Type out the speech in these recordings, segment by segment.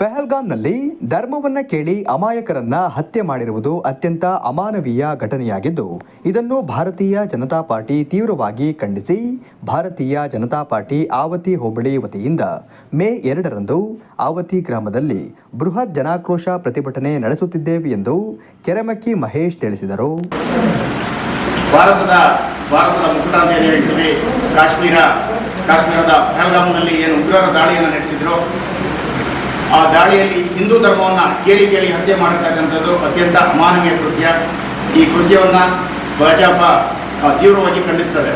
ಪೆಹಲ್ಗಾಂನಲ್ಲಿ ಧರ್ಮವನ್ನ ಕೇಳಿ ಅಮಾಯಕರನ್ನ ಹತ್ಯೆ ಮಾಡಿರುವುದು ಅತ್ಯಂತ ಅಮಾನವೀಯ ಘಟನೆಯಾಗಿದ್ದು, ಇದನ್ನು ಭಾರತೀಯ ಜನತಾ ಪಾರ್ಟಿ ತೀವ್ರವಾಗಿ ಖಂಡಿಸಿ, ಭಾರತೀಯ ಜನತಾ ಪಾರ್ಟಿ ಆವತಿ ಹೋಬಳಿ ವತಿಯಿಂದ ಮೇ ಎರಡರಂದು ಆವತಿ ಗ್ರಾಮದಲ್ಲಿ ಬೃಹತ್ ಜನಾಕ್ರೋಶ ಪ್ರತಿಭಟನೆ ನಡೆಸುತ್ತಿದ್ದೇವೆ ಎಂದು ಕೆರೆಮಕ್ಕಿ ಮಹೇಶ್ ತಿಳಿಸಿದರು. ಭಾರತದ ಭಾರತದ ಕಾಶ್ಮೀರ, ಕಾಶ್ಮೀರದ ಪಹಲ್ಗಾಮ್ನಲ್ಲಿ ಏನು ಉಗ್ರರ ದಾಳಿಯನ್ನು ನಡೆಸಿದ್ರು ಆ ದಾಳಿಯಲ್ಲಿ ಹಿಂದೂ ಧರ್ಮವನ್ನು ಕೇಳಿ ಕೇಳಿ ಹತ್ಯೆ ಮಾಡಿರ್ತಕ್ಕಂಥದ್ದು ಅತ್ಯಂತ ಅಮಾನವೀಯ ಕೃತ್ಯ. ಈ ಕೃತ್ಯವನ್ನು ಭಾಜಪ ತೀವ್ರವಾಗಿ ಖಂಡಿಸ್ತದೆ.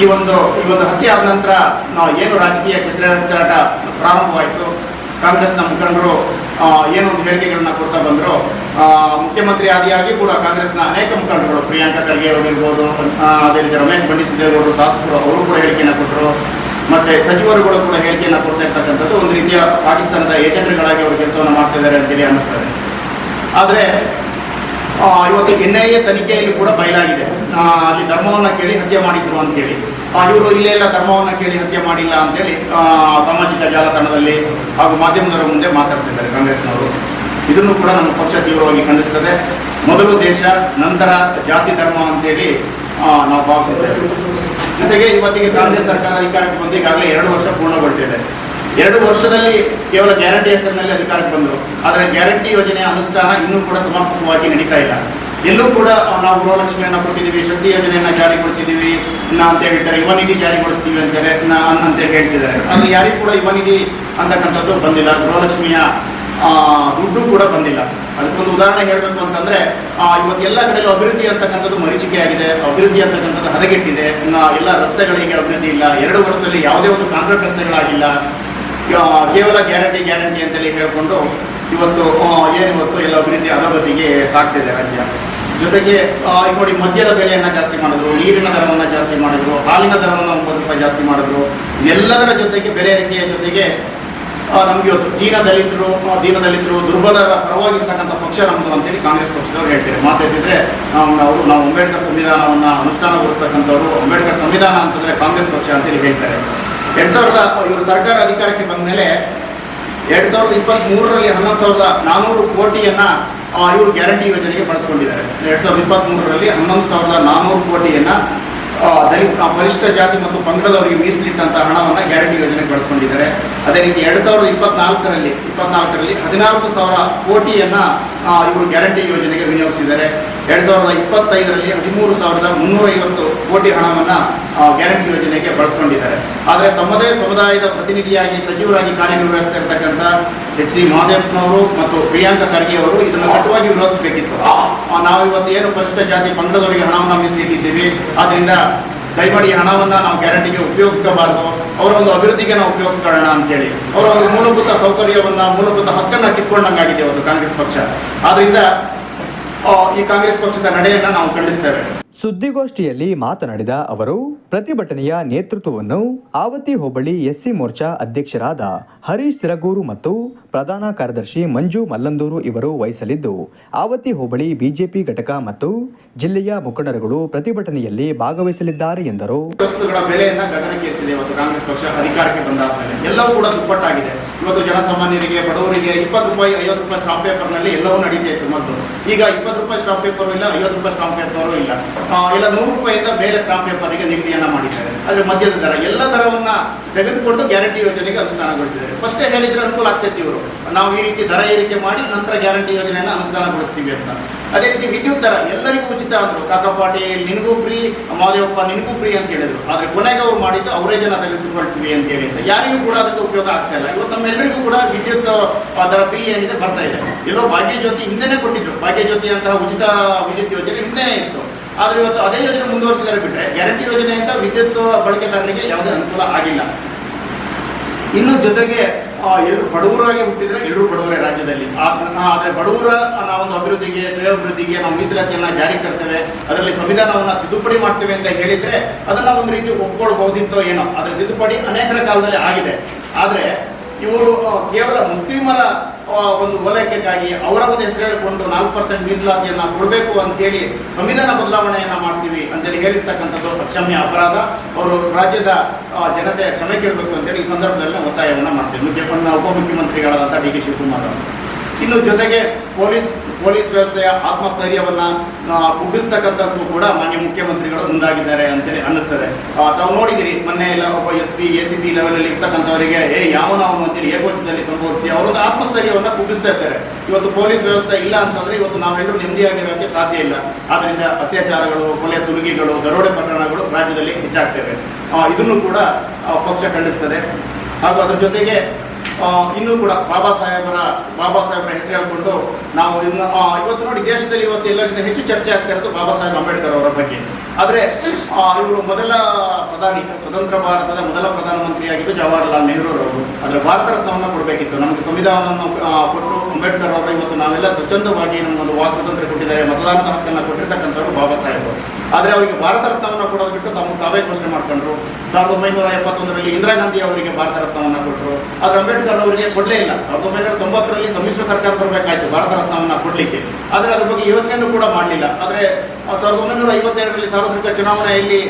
ಈ ಒಂದು ಈ ಒಂದು ಹತ್ಯೆ ಆದ ನಂತರ ನಾವು ಏನು ರಾಜಕೀಯ ಕೆಸರಾಟ ಪ್ರಾರಂಭವಾಯಿತು. ಕಾಂಗ್ರೆಸ್ನ ಮುಖಂಡರು ಏನು ಹೇಳಿಕೆಗಳನ್ನು ಕೊಡ್ತಾ ಬಂದರು. ಮುಖ್ಯಮಂತ್ರಿ ಆದಿಯಾಗಿ ಕೂಡ ಕಾಂಗ್ರೆಸ್ನ ಅನೇಕ ಮುಖಂಡರು ಪ್ರಿಯಾಂಕಾ ಖರ್ಗೆ ಅವರಿರ್ಬೋದು ಅದೇ ರೀತಿ ರಮೇಶ್ ಬಂಡಿಸಿದ್ದೇವರು ಶಾಸಕರು, ಅವರು ಕೂಡ ಹೇಳಿಕೆಯನ್ನು ಕೊಟ್ಟರು ಮತ್ತೆ ಸಚಿವರುಗಳು ಕೂಡ ಹೇಳಿಕೆಯನ್ನು ಕೊಡ್ತಾ ಇರ್ತಕ್ಕಂಥದ್ದು ಒಂದು ರೀತಿಯ ಪಾಕಿಸ್ತಾನದ ಏಜೆಂಟ್ಗಳಾಗಿ ಅವರು ಕೆಲಸವನ್ನು ಮಾಡ್ತಾ ಇದ್ದಾರೆ ಅಂತೇಳಿ ಅನ್ನಿಸ್ತದೆ. ಆದರೆ ಇವತ್ತು ಎನ್ ಐ ಎ ತನಿಖೆಯಲ್ಲಿ ಕೂಡ ಬಯಲಾಗಿದೆ. ಅಲ್ಲಿ ಧರ್ಮವನ್ನು ಕೇಳಿ ಹತ್ಯೆ ಮಾಡಿದ್ರು ಅಂತೇಳಿ. ಇವರು ಇಲ್ಲೇ ಎಲ್ಲ ಧರ್ಮವನ್ನು ಕೇಳಿ ಹತ್ಯೆ ಮಾಡಿಲ್ಲ ಅಂತೇಳಿ ಸಾಮಾಜಿಕ ಜಾಲತಾಣದಲ್ಲಿ ಹಾಗೂ ಮಾಧ್ಯಮದವರ ಮುಂದೆ ಮಾತಾಡ್ತಿದ್ದಾರೆ ಕಾಂಗ್ರೆಸ್ನವರು. ಇದನ್ನು ಕೂಡ ನಮ್ಮ ಪಕ್ಷ ತೀವ್ರವಾಗಿ ಖಂಡಿಸ್ತದೆ. ಮೊದಲು ದೇಶ, ನಂತರ ಜಾತಿ ಧರ್ಮ ಅಂತೇಳಿ ನಾವು ಭಾವಿಸಿದ್ದೇವೆ ಜೊತೆಗೆ ಇವತ್ತಿಗೆ ಕಾಂಗ್ರೆಸ್ ಸರ್ಕಾರ ಅಧಿಕಾರಕ್ಕೆ ಬಂದು ಈಗಾಗಲೇ ಎರಡು ವರ್ಷ ಪೂರ್ಣಗೊಳ್ತಿದೆ. ಎರಡು ವರ್ಷದಲ್ಲಿ ಕೇವಲ ಗ್ಯಾರಂಟಿ ಹೆಸರಿನಲ್ಲಿ ಅಧಿಕಾರಕ್ಕೆ ಬಂದರು. ಆದರೆ ಗ್ಯಾರಂಟಿ ಯೋಜನೆಯ ಅನುಷ್ಠಾನ ಇನ್ನೂ ಕೂಡ ಸಮರ್ಪಕವಾಗಿ ನಡೀತಾ ಇಲ್ಲ. ಎಲ್ಲೂ ಕೂಡ ನಾವು ಗೃಹಲಕ್ಷ್ಮಿಯನ್ನು ಕೊಟ್ಟಿದ್ದೀವಿ, ಶಕ್ತಿ ಯೋಜನೆಯನ್ನು ಜಾರಿಗೊಳಿಸಿದ್ದೀವಿ, ಇನ್ನ ಅಂತ ಹೇಳ್ತಾರೆ ಯುವ ನಿಧಿ ಜಾರಿಗೊಳಿಸ್ತೀವಿ ಅಂತಾರೆ ನ- ಅಂತೇಳಿ ಹೇಳ್ತಿದ್ದಾರೆ. ಆದರೆ ಯಾರಿಗೂ ಕೂಡ ಯುವ ನಿಧಿ ಅಂತಕ್ಕಂಥದ್ದು ಬಂದಿಲ್ಲ. ಗೃಹಲಕ್ಷ್ಮಿಯ ದುಡ್ಡು ಕೂಡ ಬಂದಿಲ್ಲ. ಅದಕ್ಕೊಂದು ಉದಾಹರಣೆ ಹೇಳಬೇಕು ಅಂತಂದ್ರೆ ಆ, ಇವತ್ತು ಎಲ್ಲ ಕಡೆಯಲ್ಲೂ ಅಭಿವೃದ್ಧಿ ಅಂತಕ್ಕಂಥದ್ದು ಮರೀಚಿಕೆಯಾಗಿದೆ ಅಭಿವೃದ್ಧಿ ಅಂತಕ್ಕಂಥದ್ದು ಹದಗೆಟ್ಟಿದೆ ಎಲ್ಲ ರಸ್ತೆಗಳಿಗೆ ಅಭಿವೃದ್ಧಿ ಇಲ್ಲ ಎರಡು ವರ್ಷದಲ್ಲಿ ಯಾವುದೇ ಒಂದು ಕಾಂಕ್ರೀಟ್ ರಸ್ತೆಗಳಾಗಿಲ್ಲ ಕೇವಲ ಗ್ಯಾರಂಟಿ ಗ್ಯಾರಂಟಿ ಅಂತೇಳಿ ಹೇಳಿಕೊಂಡು ಇವತ್ತು ಏನು ಇವತ್ತು ಎಲ್ಲ ಅಭಿವೃದ್ಧಿ ಅಧೋಗತಿಗೆ ಸಾಕ್ತಿದೆ ರಾಜ್ಯ. ಜೊತೆಗೆ ನೋಡಿ ಮದ್ಯದ ಬೆಲೆಯನ್ನು ಜಾಸ್ತಿ ಮಾಡಿದ್ರು ನೀರಿನ ದರವನ್ನು ಜಾಸ್ತಿ ಮಾಡಿದ್ರು ಹಾಲಿನ ದರವನ್ನು ಒಂಬತ್ತು ರೂಪಾಯಿ ಜಾಸ್ತಿ ಮಾಡಿದ್ರು ಎಲ್ಲದರ ಜೊತೆಗೆ ಬೆಲೆ ಏರಿಕೆಯ ಜೊತೆಗೆ ನಮ್ಗೆ ಇವತ್ತು ದೀನ ದಲಿತರು ಅಥವಾ ದೀನ ದಲಿತರು ದುರ್ಬಲರ ಪರವಾಗಿರ್ತಕ್ಕಂಥ ಪಕ್ಷ ನಮ್ಮದು ಅಂತೇಳಿ ಕಾಂಗ್ರೆಸ್ ಪಕ್ಷದವ್ರು ಹೇಳ್ತಾರೆ. ಮಾತಾಡ್ತಿದ್ರೆ ನಾವು ಅವರು ನಾವು ಅಂಬೇಡ್ಕರ್ ಸಂವಿಧಾನವನ್ನು ಅನುಷ್ಠಾನಗೊಳಿಸ್ತಕ್ಕಂಥವ್ರು ಅಂಬೇಡ್ಕರ್ ಸಂವಿಧಾನ ಅಂತಂದ್ರೆ ಕಾಂಗ್ರೆಸ್ ಪಕ್ಷ ಅಂತೇಳಿ ಹೇಳ್ತಾರೆ. ಎರಡ್ ಸಾವಿರದ ಇವರು ಸರ್ಕಾರ ಅಧಿಕಾರಕ್ಕೆ ಬಂದ ಮೇಲೆ ಎರಡ್ ಸಾವಿರದ ಇಪ್ಪತ್ತ್ ಮೂರರಲ್ಲಿ ಹನ್ನೊಂದು ಸಾವಿರದ ನಾನ್ನೂರು ಕೋಟಿಯನ್ನು ಇವರು ಗ್ಯಾರಂಟಿ ಯೋಜನೆಗೆ ಬಳಸ್ಕೊಂಡಿದ್ದಾರೆ. ಎರಡು ಸಾವಿರದ ಇಪ್ಪತ್ತ್ಮೂರರಲ್ಲಿ ಹನ್ನೊಂದು ಸಾವಿರದ ನಾನೂರು ಕೋಟಿಯನ್ನ ದಲಿತ ಆ, ಪರಿಶಿಷ್ಟ ಜಾತಿ ಮತ್ತು ಪಂಗಡದವರಿಗೆ ಮೀಸಲಿಟ್ಟಂತಹ ಹಣವನ್ನು ಗ್ಯಾರಂಟಿ ಯೋಜನೆ ಬಳಸ್ಕೊಂಡಿದ್ದಾರೆ. ಅದೇ ರೀತಿ ಎರಡ್ ಸಾವಿರದ ಇಪ್ಪತ್ನಾಲ್ಕರಲ್ಲಿ ಇಪ್ಪತ್ನಾಲ್ಕರಲ್ಲಿ ಹದಿನಾಲ್ಕು ಸಾವಿರ ಕೋಟಿಯನ್ನ ಇವರು ಗ್ಯಾರಂಟಿ ಯೋಜನೆಗೆ ವಿನಿಯೋಗಿಸಿದ್ದಾರೆ. ಎರಡ್ ಸಾವಿರದ ಇಪ್ಪತ್ತೈದರಲ್ಲಿ ಹದಿಮೂರು ಸಾವಿರದ ಮುನ್ನೂರೈವತ್ತು ಕೋಟಿ ಹಣವನ್ನು ಗ್ಯಾರಂಟಿ ಯೋಜನೆಗೆ ಬಳಸ್ಕೊಂಡಿದ್ದಾರೆ. ಆದರೆ ತಮ್ಮದೇ ಸಮುದಾಯದ ಪ್ರತಿನಿಧಿಯಾಗಿ ಸಚಿವರಾಗಿ ಕಾರ್ಯನಿರ್ವಹಿಸ್ತಾ ಇರ್ತಕ್ಕಂಥ ಎಚ್ ಸಿ ಮಹದೇವನವರು ಮತ್ತು ಪ್ರಿಯಾಂಕ ಖರ್ಗೆ ಅವರು ಇದನ್ನು ಕಟುವಾಗಿ ವಿರೋಧಿಸಬೇಕಿತ್ತು. ನಾವು ಇವತ್ತು ಏನು ಪರಿಶಿಷ್ಟ ಜಾತಿ ಪಂಗಡದವರಿಗೆ ಹಣವನ್ನು ಮೀಸಲಿಟ್ಟಿದ್ದೀವಿ ಆದ್ದರಿಂದ ದಯಮಾಡಿ ಹಣವನ್ನ ನಾವು ಗ್ಯಾರಂಟಿಗೆ ಉಪಯೋಗಿಸ್ಕೋಬಾರ್ದು. ಅವರ ಒಂದು ಅಭಿವೃದ್ಧಿಗೆ ನಾವು ಉಪಯೋಗಿಸ್ಕೊಳ್ಳೋಣ ಅಂತೇಳಿ. ಅವರ ಒಂದು ಮೂಲಭೂತ ಸೌಕರ್ಯವನ್ನ ಮೂಲಭೂತ ಹಕ್ಕನ್ನು ಕಿತ್ಕೊಂಡಂಗಾಗಿದೆ ಒಂದು ಕಾಂಗ್ರೆಸ್ ಪಕ್ಷ. ಆದ್ರಿಂದ ಆ, ಈ ಕಾಂಗ್ರೆಸ್ ಪಕ್ಷದ ನಡೆಯನ್ನ ನಾವು ಖಂಡಿಸ್ತೇವೆ. ಸುದ್ದಿಗೋಷ್ಠಿಯಲ್ಲಿ ಮಾತನಾಡಿದ ಅವರು ಪ್ರತಿಭಟನೆಯ ನೇತೃತ್ವವನ್ನು ಆವತಿ ಹೋಬಳಿ ಎಸ್ಸಿ ಮೋರ್ಚಾ ಅಧ್ಯಕ್ಷರಾದ ಹರೀಶ್ ಸಿರಗೂರು ಮತ್ತು ಪ್ರಧಾನ ಕಾರ್ಯದರ್ಶಿ ಮಂಜು ಮಲ್ಲಂದೂರು ಇವರು ವಹಿಸಲಿದ್ದು ಆವತಿ ಹೋಬಳಿ ಬಿಜೆಪಿ ಘಟಕ ಮತ್ತು ಜಿಲ್ಲೆಯ ಮುಖಂಡರುಗಳು ಪ್ರತಿಭಟನೆಯಲ್ಲಿ ಭಾಗವಹಿಸಲಿದ್ದಾರೆ ಎಂದರು. ವಸ್ತುಗಳ ಬೆಲೆಯನ್ನ ಗಗನಕ್ಕೇರಿಸಿದೆ ಇವತ್ತು ಕಾಂಗ್ರೆಸ್ ಪಕ್ಷ ಅಧಿಕಾರಕ್ಕೆ ಎಲ್ಲವೂ ಕೂಡ ದುಪ್ಪಟ್ಟಾಗಿದೆ. ಇವತ್ತು ಜನಸಾಮಾನ್ಯರಿಗೆ ಬಡವರಿಗೆ ಇಪ್ಪತ್ತು ರೂಪಾಯಿ ಐವತ್ತು ರೂಪಾಯಿ ಸ್ಟಾಂಪ್ ಪೇಪರ್ನಲ್ಲಿ ಎಲ್ಲವೂ ನಡೀತಾ ಇತ್ತು ಮೊದಲು. ಈಗ ಇಪ್ಪತ್ತು ರೂಪಾಯಿ ಸ್ಟಾಂಪ್ ಪೇಪರ್ ಇಲ್ಲ, ಐವತ್ತು ರೂಪಾಯಿ ಸ್ಟಾಂಪ್ ಪೇಪರು ಇಲ್ಲ. ಇಲ್ಲ ನೂರು ರೂಪಾಯಿಯಿಂದ ಬೇರೆ ಸ್ಟಾಂಪ್ ಪೇಪರ್ಗೆ ನಿಗದಿಯನ್ನು ಮಾಡಿದ್ದಾರೆ. ಆದರೆ ಮಧ್ಯದ ದರ, ಎಲ್ಲ ದರವನ್ನು ತೆಗೆದುಕೊಂಡು ಗ್ಯಾರಂಟಿ ಯೋಜನೆಗೆ ಅನುಷ್ಠಾನಗೊಳಿಸಿದ್ದಾರೆ. ಫಸ್ಟೇ ಹೇಳಿದ್ರೆ ಅನುಕೂಲ ಆಗ್ತೈತಿ ಇವರು. ನಾವು ಈ ರೀತಿ ದರ ಏರಿಕೆ ಮಾಡಿ ನಂತರ ಗ್ಯಾರಂಟಿ ಯೋಜನೆಯನ್ನು ಅನುಷ್ಠಾನಗೊಳಿಸ್ತೀವಿ ಅಂತ. ಅದೇ ರೀತಿ ವಿದ್ಯುತ್ ದರ, ಎಲ್ಲರಿಗೂ ಉಚಿತ ಅಂದರು. ಕಾಕಪಾಟಿ ನಿನಗೂ ಫ್ರೀ ಮಾದೇವಪ್ಪ ನಿನಗೂ ಫ್ರೀ ಅಂತ ಹೇಳಿದರು. ಆದರೆ ಕೊನೆಗೆ ಅವ್ರು ಮಾಡಿದ್ದು ಅವರೇ ಜನ ತೆಗೆದುಕೊಳ್ತೀವಿ ಅಂತ ಹೇಳಿ ಅಂತ. ಯಾರಿಗೂ ಕೂಡ ಅದಕ್ಕೆ ಉಪಯೋಗ ಆಗ್ತಾ ಇಲ್ಲ. ಇವತ್ತು ನಮ್ಮೆಲ್ಲರಿಗೂ ಕೂಡ ವಿದ್ಯುತ್ ಅದರ ಬಿಲ್ ಏನಿದೆ ಬರ್ತಾ ಇದೆ. ಎಲ್ಲೋ ಭಾಗ್ಯ ಜ್ಯೋತಿ ಹಿಂದೆನೇ ಕೊಟ್ಟಿದ್ರು. ಭಾಗ್ಯ ಜ್ಯೋತಿ ಅಂತಹ ಉಚಿತ ವಿದ್ಯುತ್ ಯೋಜನೆ ಹಿಂದೆನೇ ಇತ್ತು. ಆದರೆ ಇವತ್ತು ಅದೇ ಯೋಜನೆ ಮುಂದುವರಿಸಿದರೆ ಬಿಟ್ಟರೆ ಗ್ಯಾರಂಟಿ ಯೋಜನೆಯಿಂದ ವಿದ್ಯುತ್ ಬಳಕೆದಾರರಿಗೆ ಯಾವುದೇ ಅನುಕೂಲ ಆಗಿಲ್ಲ. ಇನ್ನು ಜೊತೆಗೆ ಎಲ್ಲರೂ ಬಡವರಾಗಿ ಹುಟ್ಟಿದ್ರೆ ಎಲ್ಲರೂ ಬಡವರೇ ರಾಜ್ಯದಲ್ಲಿ. ಆದರೆ ಬಡವರ ನಾವೊಂದು ಅಭಿವೃದ್ಧಿಗೆ ಶ್ರೇಯೋಭಿವೃದ್ಧಿಗೆ ನಾವು ಮೀಸಲಾತಿಯನ್ನು ಜಾರಿ ತರ್ತೇವೆ. ಅದರಲ್ಲಿ ಸಂವಿಧಾನವನ್ನು ತಿದ್ದುಪಡಿ ಮಾಡ್ತೇವೆ ಅಂತ ಹೇಳಿದರೆ ಅದನ್ನ ಒಂದು ರೀತಿ ಒಪ್ಕೊಳ್ಬಹುದಿತ್ತೋ ಏನೋ. ಆದರೆ ತಿದ್ದುಪಡಿ ಅನೇಕರ ಕಾಲದಲ್ಲಿ ಆಗಿದೆ. ಆದರೆ ಇವರು ಕೇವಲ ಮುಸ್ಲಿಮರ ಒಂದು ವಲಯಕ್ಕಾಗಿ ಅವರ ಒಂದು ಹೆಸರು ಹೇಳಿಕೊಂಡು ನಾಲ್ಕು ಪರ್ಸೆಂಟ್ ಮೀಸಲಾತಿಯನ್ನು ಕೊಡಬೇಕು ಅಂತೇಳಿ ಸಂವಿಧಾನ ಬದಲಾವಣೆಯನ್ನು ಮಾಡ್ತೀವಿ ಅಂತೇಳಿ ಹೇಳಿರ್ತಕ್ಕಂಥದ್ದು ಕ್ಷಮ್ಯ ಅಪರಾಧ. ಅವರು ರಾಜ್ಯದ ಜನತೆ ಕ್ಷಮೆ ಕೇಳಬೇಕು ಅಂತೇಳಿ ಈ ಸಂದರ್ಭದಲ್ಲಿ ಒತ್ತಾಯವನ್ನು ಒತ್ತಾಯವನ್ನ ಮಾಡ್ತೀವಿ. ಮುಖ್ಯ, ಉಪಮುಖ್ಯಮಂತ್ರಿಗಳಾದಂಥ ಡಿ ಕೆ ಶಿವಕುಮಾರ್ ಅವರು. ಇನ್ನು ಜೊತೆಗೆ ಪೊಲೀಸ್ ಪೊಲೀಸ್ ವ್ಯವಸ್ಥೆಯ ಆತ್ಮಸ್ಥೈರ್ಯವನ್ನ ಕುಗ್ಗಿಸ್ತಕ್ಕಂಥದ್ದು ಕೂಡ ಮಾನ್ಯ ಮುಖ್ಯಮಂತ್ರಿಗಳು ಮುಂದಾಗಿದ್ದಾರೆ ಅಂತೇಳಿ ಅನ್ನಿಸ್ತದೆ. ತಾವು ನೋಡಿದಿರಿ, ಮೊನ್ನೆ ಎಲ್ಲ ಒಬ್ಬ S P, A C P ಲೆವೆಲಲ್ಲಿ ಇರ್ತಕ್ಕಂಥವರಿಗೆ, ಏ ಯಾವ ನಾವು ಅಂತೇಳಿ ಏಕೋಚದಲ್ಲಿ ಸಂಬೋಧಿಸಿ ಅವರೊಂದು ಆತ್ಮಸ್ಥೈರ್ಯವನ್ನ ಕುಗ್ಗಿಸ್ತಾ ಇರ್ತಾರೆ. ಇವತ್ತು ಪೊಲೀಸ್ ವ್ಯವಸ್ಥೆ ಇಲ್ಲ ಅಂತಂದ್ರೆ ಇವತ್ತು ನಾವೆಲ್ಲರೂ ನೆಮ್ಮದಿಯಾಗಿರೋಕ್ಕೆ ಸಾಧ್ಯ ಇಲ್ಲ. ಆದ್ರಿಂದ ಅತ್ಯಾಚಾರಗಳು, ಕೊಲೆ ಸುಲುಗಿಗಳು, ದರೋಡೆ ಪ್ರಕರಣಗಳು ರಾಜ್ಯದಲ್ಲಿ ಹೆಚ್ಚಾಗ್ತವೆ. ಇದನ್ನು ಕೂಡ ಪಕ್ಷ ಖಂಡಿಸ್ತದೆ. ಹಾಗೂ ಅದ್ರ ಜೊತೆಗೆ ಇನ್ನೂ ಕೂಡ ಬಾಬಾ ಸಾಹೇಬರ ಬಾಬಾ ಸಾಹೇಬರ ಹೆಸರು ನಾವು ಇನ್ನು ಇವತ್ತು ನೋಡಿ ದೇಶದಲ್ಲಿ ಇವತ್ತು ಎಲ್ಲರಿಗಿಂತ ಹೆಚ್ಚು ಚರ್ಚೆ ಆಗ್ತಾ ಇರೋದು ಬಾಬಾ ಸಾಹೇಬ್ ಅಂಬೇಡ್ಕರ್ ಅವರ ಬಗ್ಗೆ. ಆದರೆ ಇವರು ಮೊದಲ ಪ್ರಧಾನಿ, ಸ್ವತಂತ್ರ ಭಾರತದ ಮೊದಲ ಪ್ರಧಾನಮಂತ್ರಿಯಾಗಿದ್ದು ಜವಾಹರ್ಲಾಲ್ ನೆಹರು ಅವರು. ಆದರೆ ಭಾರತ ರತ್ನವನ್ನು ಕೊಡಬೇಕಿತ್ತು. ನಮಗೆ ಸಂವಿಧಾನವನ್ನು ಕೊಟ್ಟರು ಕೊಟ್ಟು ಅಂಬೇಡ್ಕರ್ ಅವರು ಇವತ್ತು ನಾವೆಲ್ಲ ಸ್ವಚ್ಛಂದವಾಗಿ ನಮಗೊಂದು ವಾಕ್ ಸ್ವಾತಂತ್ರ್ಯ ಕೊಟ್ಟಿದ್ದಾರೆ ಮತದಾನದ ಹಕ್ಕನ್ನು ಕೊಟ್ಟಿರ್ತಕ್ಕಂಥವ್ರು ಬಾಬಾ ಸಾಹೇಬ್ ಆದರೆ ಅವರಿಗೆ ಭಾರತ ರತ್ನವನ್ನು ಕೊಡೋದು ಬಿಟ್ಟು ತಮ್ಮ ತಾವೇ ಘೋಷಣೆ ಮಾಡ್ಕೊಂಡ್ರು. ಸಾವಿರದ ಒಂಬೈನೂರ ಎಪ್ಪತ್ತೊಂದರಲ್ಲಿ ಇಂದಿರಾ ಗಾಂಧಿ ಅವರಿಗೆ ಭಾರತ ರತ್ನವನ್ನು ಕೊಟ್ಟರು ಆದರೆ ಅಂಬೇಡ್ಕರ್ ಅವರಿಗೆ ಕೊಡಲೇ ಇಲ್ಲ. ಸಾವಿರದ ಒಂಬೈನೂರ ತೊಂಬತ್ತರಲ್ಲಿ ಸಮ್ಮಿಶ್ರ ಸರ್ಕಾರ ಬರಬೇಕಾಯ್ತು ಭಾರತ ರತ್ನವನ್ನು ಕೊಡಲಿಕ್ಕೆ. ಆದರೆ ಅದ್ರ ಬಗ್ಗೆ ಯೋಚನೆಯನ್ನು ಕೂಡ ಮಾಡಲಿಲ್ಲ. ಆದರೆ, ಸಾವಿರದ ಒಂಬೈನೂರ ಐವತ್ತೆರಡರಲ್ಲಿ ಸಾರ್ವತ್ರಿಕ ಚುನಾವಣೆಯಲ್ಲಿ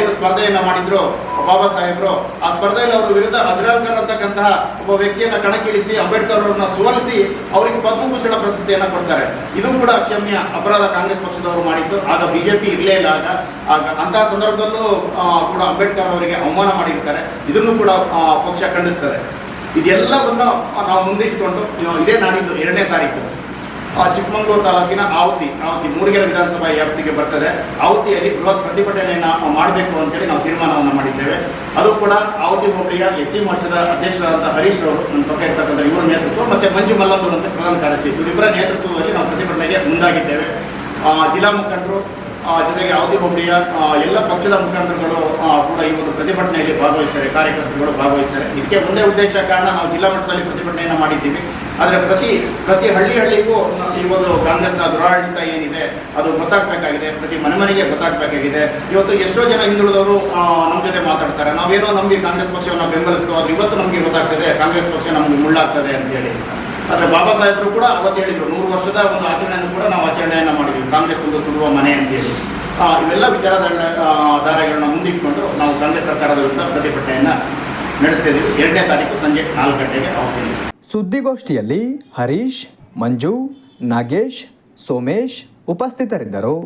ಏನು ಸ್ಪರ್ಧೆಯನ್ನು ಮಾಡಿದ್ರು ಬಾಬಾ ಸಾಹೇಬ್ರು, ಆ ಸ್ಪರ್ಧೆಯಲ್ಲಿ ಅವರ ವಿರುದ್ಧ ಅಜ್ರಾಲ್ಕರ್ ಅಂತಕ್ಕಂತಹ ಒಬ್ಬ ವ್ಯಕ್ತಿಯನ್ನ ಕಣಕ್ಕಿಳಿಸಿ, ಅಂಬೇಡ್ಕರ್ ಅವರನ್ನ ಸೋಲಿಸಿ ಅವರಿಗೆ ಪದ್ಮಭೂಷಣ ಪ್ರಶಸ್ತಿಯನ್ನ ಕೊಡ್ತಾರೆ. ಇದು ಕೂಡ ಅಕ್ಷಮ್ಯ ಅಪರಾಧ ಕಾಂಗ್ರೆಸ್ ಪಕ್ಷದವರು ಮಾಡಿದ್ದು. ಆಗ ಬಿಜೆಪಿ ಇರಲೇ ಇಲ್ಲ ಆಗ. ಅಂತಹ ಸಂದರ್ಭದಲ್ಲೂ ಕೂಡ ಅಂಬೇಡ್ಕರ್ ಅವರಿಗೆ ಅವಮಾನ ಮಾಡಿರ್ತಾರೆ. ಇದನ್ನು ಕೂಡ ಪಕ್ಷ ಖಂಡಿಸ್ತದೆ. ಇದೆಲ್ಲವನ್ನು ನಾವು ಮುಂದಿಟ್ಕೊಂಡು ಇದೇ ನಾಡಿದ್ದು ಎರಡನೇ ತಾರೀಕು. ಚಿಕ್ಕಮಗಳೂರು ತಾಲೂಕಿನ ಆವತಿ ಆವತಿ ಮೂಡಿಗೆರೆ ವಿಧಾನಸಭಾ ವ್ಯಾಪ್ತಿಗೆ ಬರ್ತದೆ. ಆವತಿಯಲ್ಲಿ ಬೃಹತ್ ಪ್ರತಿಭಟನೆಯನ್ನು ಮಾಡಬೇಕು ಅಂತೇಳಿ ನಾವು ತೀರ್ಮಾನವನ್ನು ಮಾಡಿದ್ದೇವೆ. ಅದು ಕೂಡ ಆವತಿ ಹೋಬಳಿಯ ಎಸ್ ಸಿ ಮೋರ್ಚಾದ ಅಧ್ಯಕ್ಷರಾದಂಥ ಹರೀಶ್ ಅವರು ನನ್ನ ಪಕ್ಕ ಇರ್ತಕ್ಕಂಥ ಇವರ ನೇತೃತ್ವ ಮತ್ತೆ ಮಂಜು ಮಲ್ಲಂದೂರ್ ಅಂತ ಪ್ರಧಾನ ಕಾರ್ಯದರ್ಶಿ ಇವರಿಬ್ಬರ ನೇತೃತ್ವದಲ್ಲಿ ನಾವು ಪ್ರತಿಭಟನೆಗೆ ಮುಂದಾಗಿದ್ದೇವೆ. ಜಿಲ್ಲಾ ಮುಖಂಡರು ಜೊತೆಗೆ ಯಾವುದೇ ಒಬ್ಬರಿಯ ಎಲ್ಲ ಪಕ್ಷದ ಮುಖಂಡರುಗಳು ಕೂಡ ಈ ಒಂದು ಪ್ರತಿಭಟನೆಯಲ್ಲಿ ಭಾಗವಹಿಸ್ತಾರೆ, ಕಾರ್ಯಕರ್ತರುಗಳು ಭಾಗವಹಿಸ್ತಾರೆ. ಇದಕ್ಕೆ ಒಂದೇ ಉದ್ದೇಶ, ಕಾರಣ ನಾವು ಜಿಲ್ಲಾ ಮಟ್ಟದಲ್ಲಿ ಪ್ರತಿಭಟನೆಯನ್ನು ಮಾಡಿದ್ದೀವಿ. ಆದರೆ ಪ್ರತಿ ಪ್ರತಿ ಹಳ್ಳಿ ಹಳ್ಳಿಗೂ ಈ ಒಂದು ಕಾಂಗ್ರೆಸ್ನ ದುರಾಡಳಿತ ಏನಿದೆ, ಅದು ಗೊತ್ತಾಗಬೇಕಾಗಿದೆ, ಪ್ರತಿ ಮನೆ ಮನೆಗೆ ಗೊತ್ತಾಗಬೇಕಾಗಿದೆ. ಇವತ್ತು ಎಷ್ಟೋ ಜನ ಹಿಂದುಳಿದವರು ನಮ್ಮ ಜೊತೆ ಮಾತಾಡ್ತಾರೆ. ನಾವೇನೋ ನಮಗೆ ಕಾಂಗ್ರೆಸ್ ಪಕ್ಷವನ್ನು ಬೆಂಬಲಿಸ್ತೋ ಆದರೆ ಇವತ್ತು ನಮಗೆ ಗೊತ್ತಾಗ್ತದೆ, ಕಾಂಗ್ರೆಸ್ ಪಕ್ಷ ನಮಗೆ ಮುಳ್ಳಾಗ್ತದೆ ಅಂತ ಹೇಳಿ. ಆದರೆ ಬಾಬಾ ಸಾಹೇಬರು ಕೂಡ ಅವತ್ತು ಹೇಳಿದರು, ನೂರು ವರ್ಷದ ಒಂದು ಆಚರಣೆಯನ್ನು ಕೂಡ ನಾವು ಆಚರಣೆಯನ್ನು ಮಾಡಿದ್ವಿ. ಕಾಂಗ್ರೆಸ್ ಒಂದು ಸುಡುವ ಮನೆ ಅಂತೇಳಿ ಇವೆಲ್ಲ ವಿಚಾರಧಾರ ಧಾರೆಗಳನ್ನ ಮುಂದಿಟ್ಕೊಂಡು ನಾವು ಕಾಂಗ್ರೆಸ್ ಸರ್ಕಾರದ ವಿರುದ್ಧ ಪ್ರತಿಭಟನೆಯನ್ನು ನಡೆಸ್ತಿದ್ದೀವಿ ಎರಡನೇ ತಾರೀಕು ಸಂಜೆ ನಾಲ್ಕು ಗಂಟೆಗೆ ಸುದ್ದಿಗೋಷ್ಠಿಯಲ್ಲಿ ಹರೀಶ್, ಮಂಜು, ನಾಗೇಶ್, ಸೋಮೇಶ್ ಉಪಸ್ಥಿತರಿದ್ದರು.